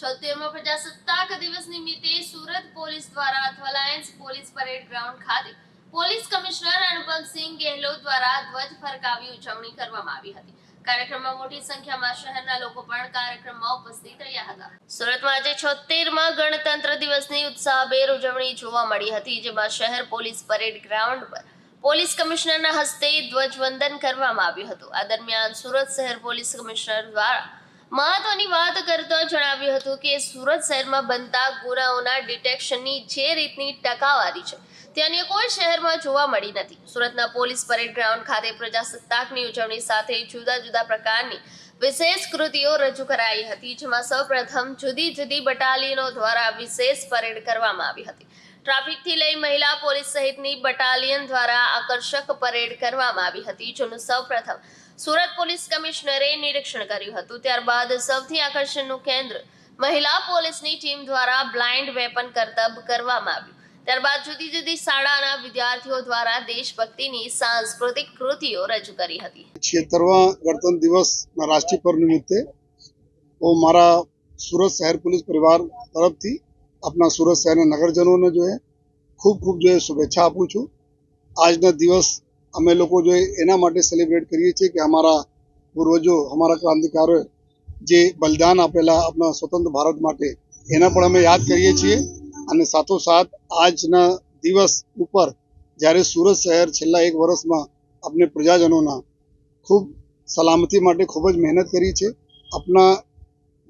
છોતેરમો પ્રજાસત્તાક દિવસ નિમિત્તે સુરત પોલીસ દ્વારા અથવા પોલીસ પરેડ ગ્રાઉન્ડ ખાતે પોલીસ કમિશનર અનુપમસિંહ ગેહલોત દ્વારા ધ્વજ ફરકાવી ઉજવણી કરવામાં આવી હતી. રહ્યા હતા. સુરતમાં આજે છોતેરમાં ગણતંત્ર દિવસની ઉત્સાહભેર ઉજવણી જોવા મળી હતી, જેમાં શહેર પોલીસ પરેડ ગ્રાઉન્ડ પર પોલીસ કમિશનરના હસ્તે ધ્વજવંદન કરવામાં આવ્યું હતું. આ દરમિયાન સુરત શહેર પોલીસ કમિશનર દ્વારા મહત્વની વાત કરતા જણાવ્યું હતું કે સુરત શહેરમાં બનતા ગુનાઓના ડિટેક્શનની જે રીતની ટકાવારી છે તે અન્ય કોઈ શહેરમાં જોવા મળી નથી. સુરતના પોલીસ પરેડ ગ્રાઉન્ડ ખાતે પ્રજાસત્તાકની ઉજવણી સાથે જુદા જુદા પ્રકારની વિશેષ કૃતિઓ રજૂ કરાઈ હતી, જેમાં સૌપ્રથમ જુદી જુદી બટાલિયનો દ્વારા વિશેષ પરેડ કરવામાં આવી હતી. ટ્રાફિકથી લઈ મહિલા પોલીસ સહિતની બટાલિયન દ્વારા આકર્ષક પરેડ કરવામાં આવી હતી, જેનું સૌપ્રથમ સુરત પોલીસ કમિશનરે નિરીક્ષણ કર્યું હતું. ત્યારબાદ સૌથી આકર્ષણનું કેન્દ્ર મહિલા પોલીસની ટીમ દ્વારા બ્લાઇન્ડ વેપન કરતબ કરવામાં આવ્યું. ત્યારબાદ જુદી જુદી શાળાના વિદ્યાર્થીઓ દ્વારા દેશભક્તિની સાંસ્કૃતિક કૃતિઓ રજૂ કરી હતી. છેતરવા ગણતંત્ર દિવસ રાષ્ટ્રીય પર નિમિત્તે મારા સુરત શહેર પોલીસ પરિવાર તરફથી આપણા સુરત શહેરના નગરજનોને જો ખૂબ ખૂબ જો શુભેચ્છા આપું છું. આજના દિવસ અમે લોકો જો એના માટે સેલિબ્રેટ કરીએ છીએ કે અમારા પૂર્વજો, અમારા ક્રાંતિકારોએ જે બલિદાન આપેલા આપણા સ્વતંત્ર ભારત માટે, એના પણ અમે યાદ કરીએ છીએ. અને સાથોસાથ આજના દિવસ ઉપર જ્યારે સુરત શહેર છેલ્લા એક વર્ષમાં આપણે પ્રજાજનોના ખૂબ સલામતી માટે ખૂબ જ મહેનત કરી છે આપણા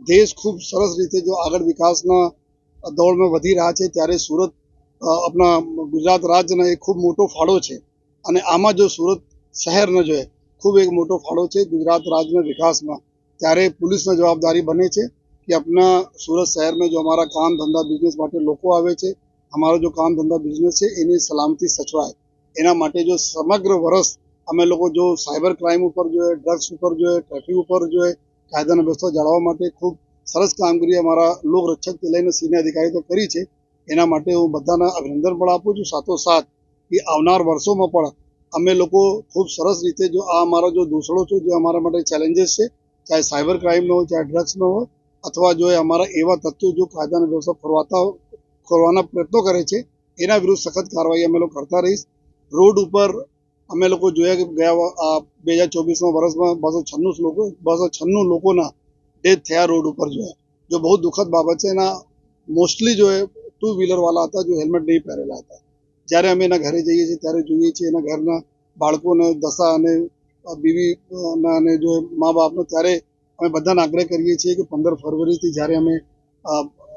દેશ ખૂબ સરસ રીતે જો આગળ વિકાસના દોડમાં વધી રહ્યા છે ત્યારે સુરત આપણા ગુજરાત રાજ્યનો એક ખૂબ મોટો ફાળો છે. અને આમાં જો સુરત શહેરનો જો ખૂબ એક મોટો ફાળો છે ગુજરાત રાજ્યના વિકાસમાં. ત્યારે પોલીસની જવાબદારી બને છે કે આપણા સુરત શહેરમાં જો અમારા કામ ધંધા બિઝનેસ માટે લોકો આવે છે, અમારો જો કામ ધંધા બિઝનેસ છે, એની સલામતી સચવાય. એના માટે જો સમગ્ર વર્ષ અમે લોકો જો સાયબર ક્રાઇમ ઉપર જોઈએ ડ્રગ્સ ઉપર જોઈએ ટ્રાફિક ઉપર જોઈએ, કાયદાના વ્યવસ્થા જાળવવા માટે ખૂબ સરસ કામગીરી અમારા લોક રક્ષકથી લઈને સિનિયર અધિકારી તો કરી છે. એના માટે હું બધાના અભિનંદન પણ આપું છું. સાથોસાથ કે આવનાર વર્ષોમાં પણ અમે લોકો ખૂબ સરસ રીતે જો આ અમારા જો દૂસરો છે, જે અમારા માટે ચેલેન્જીસ છે, ચાહે સાયબર ક્રાઇમનો હોય, ચાહે ડ્રગ્સનો હોય, અથવા જો અમારા એવા તત્વો જો કાયદાના વ્યવસ્થા ફરવાતા ખોરવાના પ્રયત્નો કરે છે, એના વિરુદ્ધ સખત કાર્યવાહી અમે લોકો કરતા રહીશ. રોડ ઉપર અમે લોકો જોયા કે ગયા બે હજાર ચોવીસમાં વર્ષમાં બસો છન્નું લોકો, બસો છન્નું લોકોના ડેથ થયા રોડ ઉપર જો જો બહુ દુઃખદ બાબત છે એના મોસ્ટલી જો એ ટુ વ્હીલર વાળા હતા જો હેલ્મેટ નહીં પહેરેલા હતા. જ્યારે અમે એના ઘરે જઈએ છીએ ત્યારે જોઈએ છીએ એના ઘરના બાળકોને દશા અને બીવી અને જો મા બાપનો ત્યારે અમે બધાને આગ્રહ કરીએ છીએ કે પંદર ફરવરીથી જ્યારે અમે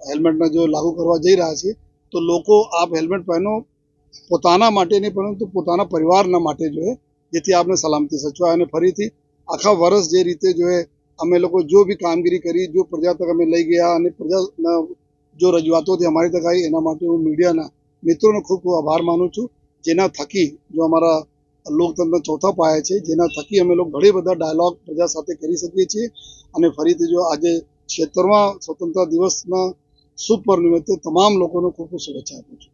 હેલ્મેટને જો લાગુ કરવા જઈ રહ્યા છીએ, તો લોકો આપ હેલ્મેટ પહેરો પોતાના માટે નહીં, પરંતુ પોતાના પરિવારના માટે જોઈએ જેથી આપને સલામતી સચવાય અને ફરીથી આખા વર્ષ જે રીતે જો એ અમે લોકો જો બી કામગીરી કરી, જો પ્રજા તક અમે લઈ ગયા અને પ્રજાના જો રજૂઆતોથી અમારી તક આવી, એના માટે હું મીડિયાના મિત્રોનો ખૂબ ખૂબ આભાર માનું છું. જેના થકી જો અમારા લોકતંત્ર ચોથા પાયા છે, જેના થકી અમે લોકો ઘણી બધા ડાયલોગ પ્રજા સાથે કરી શકીએ છીએ. અને ફરીથી જો આજે ક્ષેત્રમાં સ્વતંત્રતા દિવસના શુભ પર નિમિત્તે તમામ લોકોને ખૂબ ખૂબ શુભેચ્છા આપું છું.